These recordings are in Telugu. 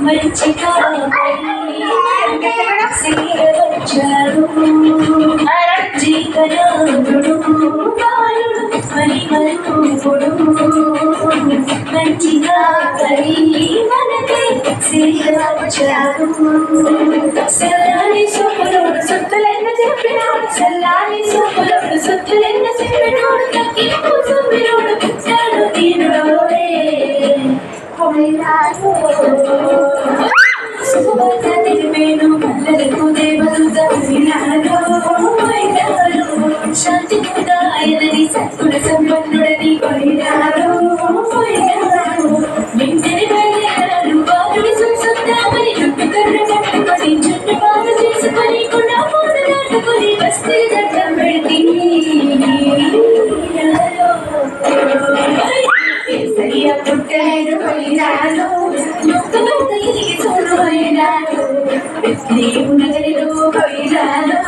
మంచి సేవచ్చారు జీవనాడు పరిమరుడు మంచిగా కలిగి మనకి సేవచ్చారు సల్లాని సొప్పులోడు సొత్తులెన్న చెప్పినాడు. సల్లాని సొప్పులోడు సొత్తులెన్న I'm నొక్కలు తిరిగి చూడు అయినాడు దేవుడు కొయ్యాలో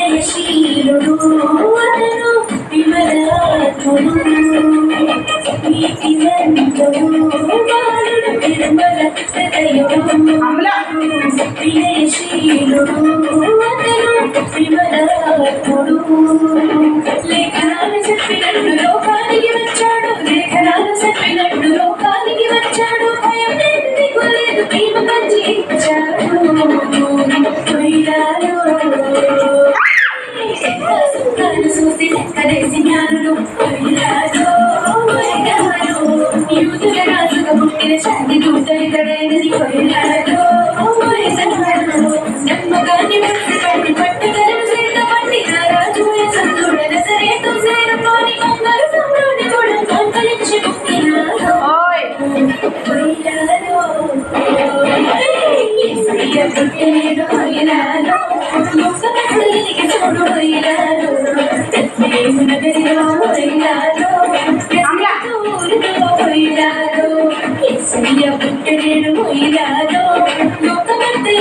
వినయశీలుడు అతను విమలాత్ముడు నీతివంతుడు బాలుడు కడేసినాను వీరాజో వైగమను యూదుల రాజుగా పుట్టిన చంది దూతరి కడేనది చెయ్య పుట్టనేను ఇలాగో నొక్కబెడితే